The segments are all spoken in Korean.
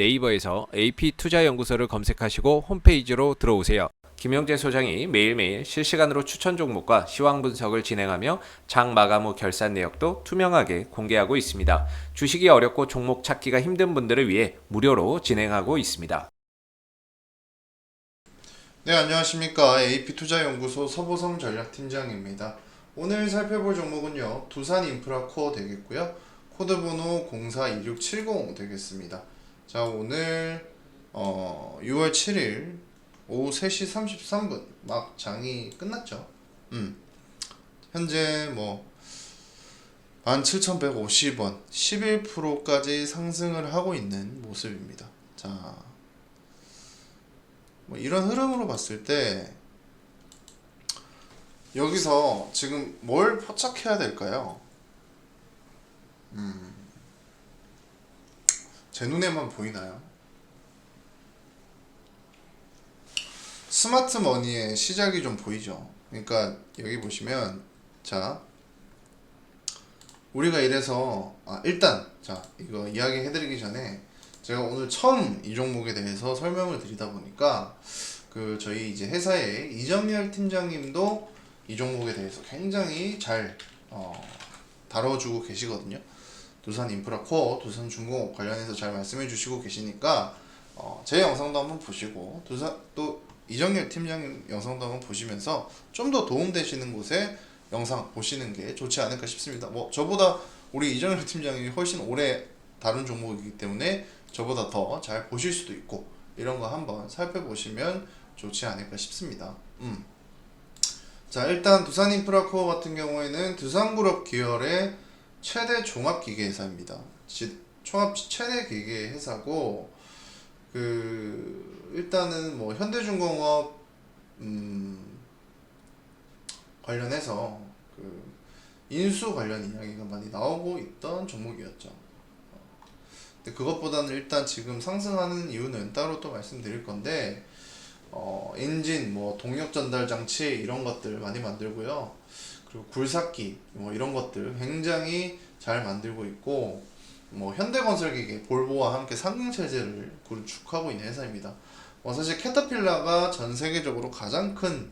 네이버에서 AP투자연구소를 검색하시고 홈페이지로 들어오세요. 김영재 소장이 매일매일 실시간으로 추천 종목과 시황 분석을 진행하며 장 마감 후 결산 내역도 투명하게 공개하고 있습니다. 주식이 어렵고 종목 찾기가 힘든 분들을 위해 무료로 진행하고 있습니다. 네, 안녕하십니까. AP투자연구소 서보성 전략팀장입니다. 오늘 살펴볼 종목은요, 두산 인프라 코어 되겠고요. 코드 번호 042670 되겠습니다. 자, 오늘 어, 6월 7일 오후 3시 33분 막 장이 끝났죠. 음. 현재 뭐 17,150원 11%까지 상승을 하고 있는 모습입니다. 자, 뭐 이런 흐름으로 봤을 때 여기서 지금 뭘 포착해야 될까요? 음, 제 눈에만 보이나요? 스마트 머니의 시작이 좀 보이죠. 그러니까 여기 보시면 자 우리가 이래서 아, 일단 자 이거 이야기 해드리기 전에 제가 오늘 처음 이 종목에 대해서 설명을 드리다 보니까 그 저희 이제 회사의 이정열 팀장님도 이 종목에 대해서 굉장히 잘 어, 다뤄주고 계시거든요. 두산 인프라 코어, 두산 중공업 관련해서 잘 말씀해 주시고 계시니까 어, 제 영상도 한번 보시고 두산 또 이정열 팀장님 영상도 한번 보시면서 좀 더 도움되시는 곳에 영상 보시는 게 좋지 않을까 싶습니다. 뭐 저보다 우리 이정열 팀장님이 훨씬 오래 다룬 종목이기 때문에 저보다 더 잘 보실 수도 있고 이런 거 한번 살펴보시면 좋지 않을까 싶습니다. 음. 자 일단 두산 인프라코어 같은 경우에는 두산그룹 기업의 최대 종합기계 회사입니다. 지- 종합 최대 기계 회사고 그 일단은 뭐 현대중공업 음, 관련해서 그 인수 관련 이야기가 많이 나오고 있던 종목이었죠. 근데 그것보다는 일단 지금 상승하는 이유는 따로 또 말씀드릴 건데 어, 엔진, 뭐 동력 전달 장치 이런 것들 많이 만들고요. 그리고 굴삭기 뭐 이런 것들 굉장히 잘 만들고 있고 뭐 현대건설기계 볼보와 함께 상용 체제를 구축하고 있는 회사입니다. 뭐 사실 캐터필라가 전 세계적으로 가장 큰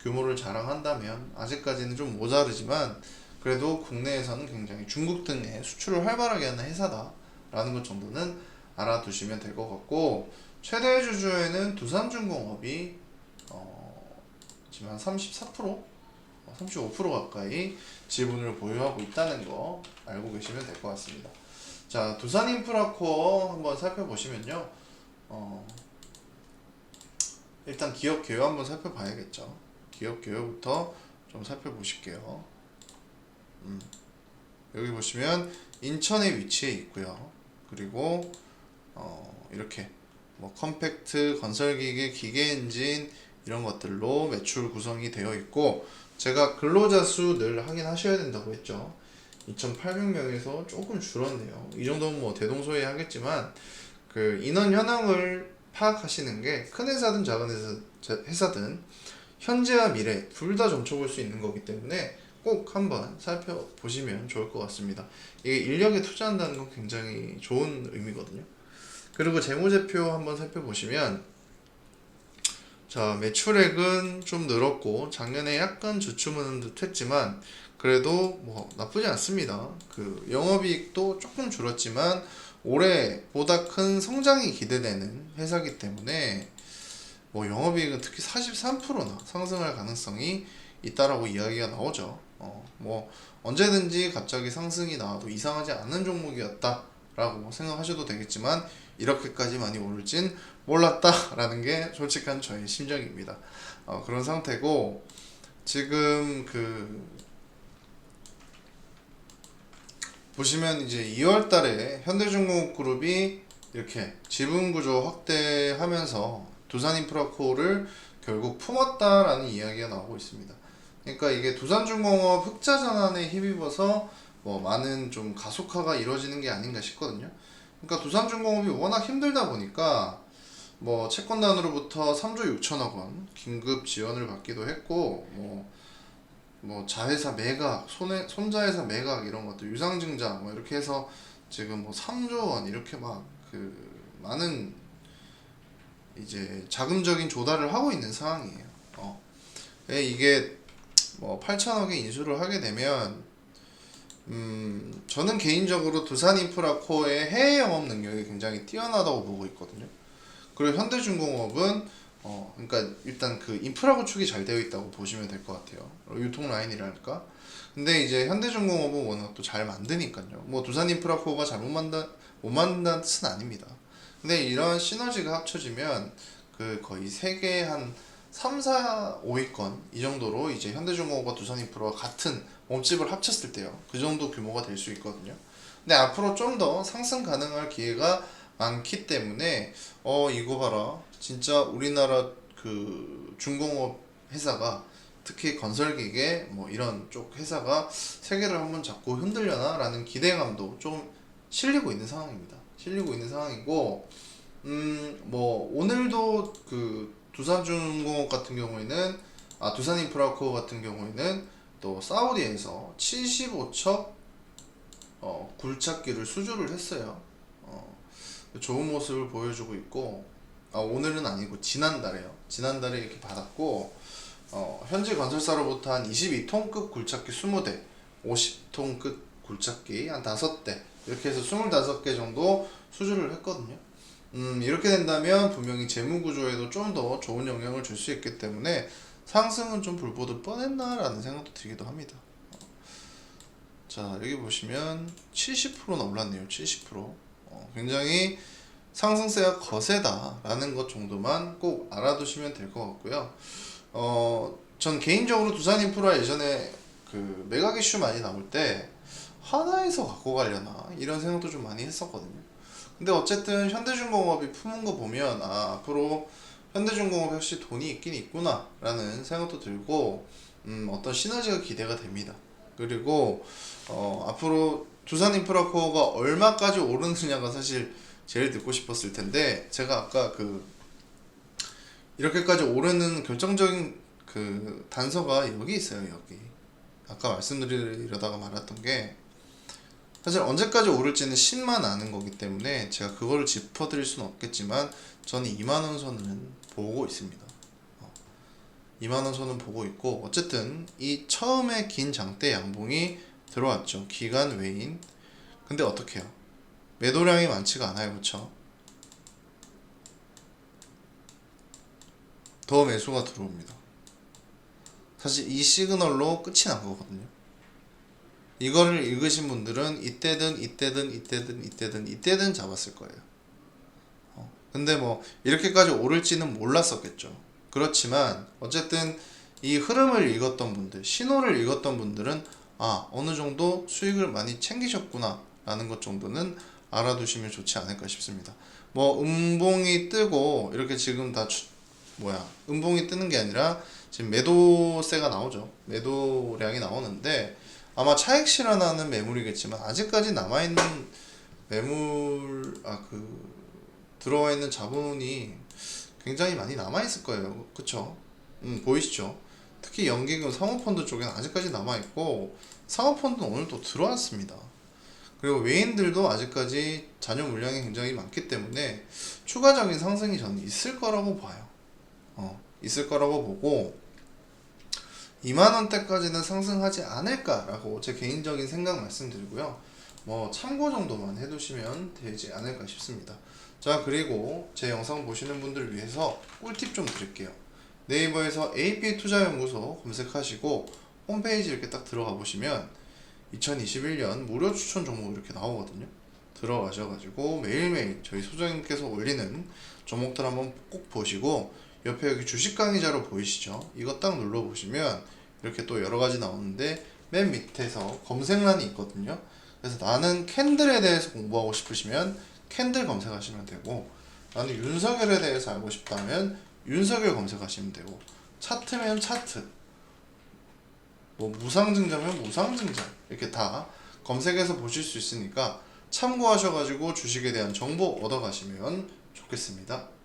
규모를 자랑한다면 아직까지는 좀 모자르지만 그래도 국내에서는 굉장히 중국 등에 수출을 활발하게 하는 회사다라는 것 정도는 알아두시면 될 것 같고 최대 주주에는 두산중공업이 어, 지금 한 34%, 어, 35% 가까이 지분을 보유하고 있다는 거 알고 계시면 될 것 같습니다. 자, 두산인프라코어 한번 살펴보시면요. 어, 일단 기업 개요 한번 살펴봐야겠죠. 기업 개요부터 좀 살펴보실게요. 음, 여기 보시면 인천에 위치해 있고요. 그리고 어, 이렇게 뭐 컴팩트 건설기계 기계 엔진 이런 것들로 매출 구성이 되어 있고 제가 근로자 수 늘 확인하셔야 된다고 했죠. 2,800명에서 조금 줄었네요. 이 정도면 뭐 대동소이 하겠지만 그 인원 현황을 파악하시는 게 큰 회사든 작은 회사, 회사든 현재와 미래 둘 다 점쳐볼 수 있는 거기 때문에 꼭 한번 살펴보시면 좋을 것 같습니다. 이게 인력에 투자한다는 건 굉장히 좋은 의미거든요. 그리고 재무제표 한번 살펴보시면 자 매출액은 좀 늘었고 작년에 약간 주춤은 듯 했지만 그래도 뭐 나쁘지 않습니다. 그 영업이익도 조금 줄었지만 올해보다 큰 성장이 기대되는 회사이기 때문에 뭐 영업이익은 특히 43%나 상승할 가능성이 있다라고 이야기가 나오죠. 어, 뭐 언제든지 갑자기 상승이 나와도 이상하지 않은 종목이었다 라고 생각하셔도 되겠지만 이렇게까지 많이 오를진 몰랐다라는 게 솔직한 저의 심정입니다. 어, 그런 상태고 지금 그 보시면 이제 2월 달에 현대중공업그룹이 이렇게 지분구조 확대하면서 두산인프라코를 결국 품었다라는 이야기가 나오고 있습니다. 그러니까 이게 두산중공업 흑자 전환에 힘입어서 뭐 많은 좀 가속화가 이루어지는 게 아닌가 싶거든요. 그러니까 두산중공업이 워낙 힘들다 보니까 뭐 채권단으로부터 3조 6천억 원 긴급 지원을 받기도 했고 뭐, 뭐 자회사 매각, 손해, 손자회사 매각 이런 것들 유상증자 뭐 이렇게 해서 지금 뭐 3조 원 이렇게 막 그 많은 이제 자금적인 조달을 하고 있는 상황이에요. 어. 예, 이게 뭐 8천억에 인수를 하게 되면 음, 저는 개인적으로 두산 인프라코어의 해외 영업 능력이 굉장히 뛰어나다고 보고 있거든요. 그리고 현대중공업은 어, 그러니까 일단 그 인프라 구축이 잘 되어 있다고 보시면 될 것 같아요. 어, 유통 라인이랄까. 근데 이제 현대중공업은 워낙 또 잘 만드니까요. 뭐 두산 인프라코어가 잘못 만다 못 만든다는 뜻은 아닙니다. 근데 이런 시너지가 합쳐지면 그 거의 세계 한 3, 4, 5위권 이 정도로 이제 현대중공업과 두산 인프라가 같은 몸집을 합쳤을 때요. 그 정도 규모가 될 수 있거든요. 근데 앞으로 좀 더 상승 가능할 기회가 많기 때문에 어 이거 봐라. 진짜 우리나라 그 중공업 회사가 특히 건설기계 뭐 이런 쪽 회사가 세계를 한번 잡고 흔들려나라는 기대감도 좀 실리고 있는 상황입니다. 실리고 있는 상황이고 음 뭐 오늘도 그 두산중공업 같은 경우에는 아 두산인프라코어 같은 경우에는 또 사우디에서 75척 어, 굴착기를 수주를 했어요. 어, 좋은 모습을 보여주고 있고 아, 오늘은 아니고 지난달에요. 지난달에 이렇게 받았고 어, 현지 건설사로부터 한 22톤급 굴착기 20대, 50톤급 굴착기 한 5대 이렇게 해서 25개 정도 수주를 했거든요. 음, 이렇게 된다면 분명히 재무 구조에도 좀 더 좋은 영향을 줄 수 있기 때문에 상승은 좀 불보듯 뻔했나라는 생각도 들기도 합니다. 자 여기 보시면 70%나 올랐네요. 70%. 어, 굉장히 상승세가 거세다라는 것 정도만 꼭 알아두시면 될 것 같고요. 어, 전 개인적으로 두산 인프라 예전에 그 매각 이슈 많이 나올 때 하나에서 갖고 가려나 이런 생각도 좀 많이 했었거든요. 근데 어쨌든 현대중공업이 품은 거 보면 아 앞으로 현대중공업 역시 돈이 있긴 있구나 라는 생각도 들고 음, 어떤 시너지가 기대가 됩니다. 그리고 어, 앞으로 두산 인프라코어가 얼마까지 오르느냐가 사실 제일 듣고 싶었을 텐데 제가 아까 그 이렇게까지 오르는 결정적인 그 단서가 여기 있어요 여기 아까 말씀드리려다가 말았던 게 사실 언제까지 오를지는 신만 아는 거기 때문에 제가 그거를 짚어드릴 수는 없겠지만 저는 2만원 선은 보고 있습니다. 어, 2만원 선은 보고 있고 어쨌든 이 처음에 긴 장대 양봉이 들어왔죠. 기간 외인. 근데 어떻게 해요? 매도량이 많지가 않아요. 그쵸? 더 매수가 들어옵니다. 사실 이 시그널로 끝이 난 거거든요. 이거를 읽으신 분들은 이때든 이때든 이때든 이때든 이때든 잡았을 거예요. 어, 근데 뭐 이렇게까지 오를지는 몰랐었겠죠. 그렇지만 어쨌든 이 흐름을 읽었던 분들, 신호를 읽었던 분들은 아 어느 정도 수익을 많이 챙기셨구나 라는 것 정도는 알아두시면 좋지 않을까 싶습니다. 뭐 음봉이 뜨고 이렇게 지금 다 추- 뭐야 음봉이 뜨는 게 아니라 지금 매도세가 나오죠. 매도량이 나오는데 아마 차익 실현하는 매물이겠지만 아직까지 남아 있는 매물 아그 들어와 있는 자본이 굉장히 많이 남아 있을 거예요. 그쵸? 음 보이시죠? 특히 연기금 사모펀드 쪽에는 아직까지 남아 있고 사모펀드는 오늘 또 들어왔습니다. 그리고 외인들도 아직까지 잔여 물량이 굉장히 많기 때문에 추가적인 상승이 저는 있을 거라고 봐요. 어, 있을 거라고 보고 2만 원대까지는 상승하지 않을까라고 제 개인적인 생각 말씀드리고요. 뭐 참고 정도만 해두시면 되지 않을까 싶습니다. 자 그리고 제 영상 보시는 분들 위해서 꿀팁 좀 드릴게요. 네이버에서 AP 투자연구소 검색하시고 홈페이지 이렇게 딱 들어가 보시면 2021년 무료 추천 종목 이렇게 나오거든요. 들어가셔가지고 매일매일 저희 소장님께서 올리는 종목들 한번 꼭 보시고 옆에 여기 주식 강의자로 보이시죠? 이거 딱 눌러 보시면 이렇게 또 여러 가지 나오는데 맨 밑에서 검색란이 있거든요. 그래서 나는 캔들에 대해서 공부하고 싶으시면 캔들 검색하시면 되고 나는 윤석열에 대해서 알고 싶다면 윤석열 검색하시면 되고 차트면 차트 뭐 무상증자면 무상증자 이렇게 다 검색해서 보실 수 있으니까 참고하셔가지고 주식에 대한 정보 얻어가시면 좋겠습니다.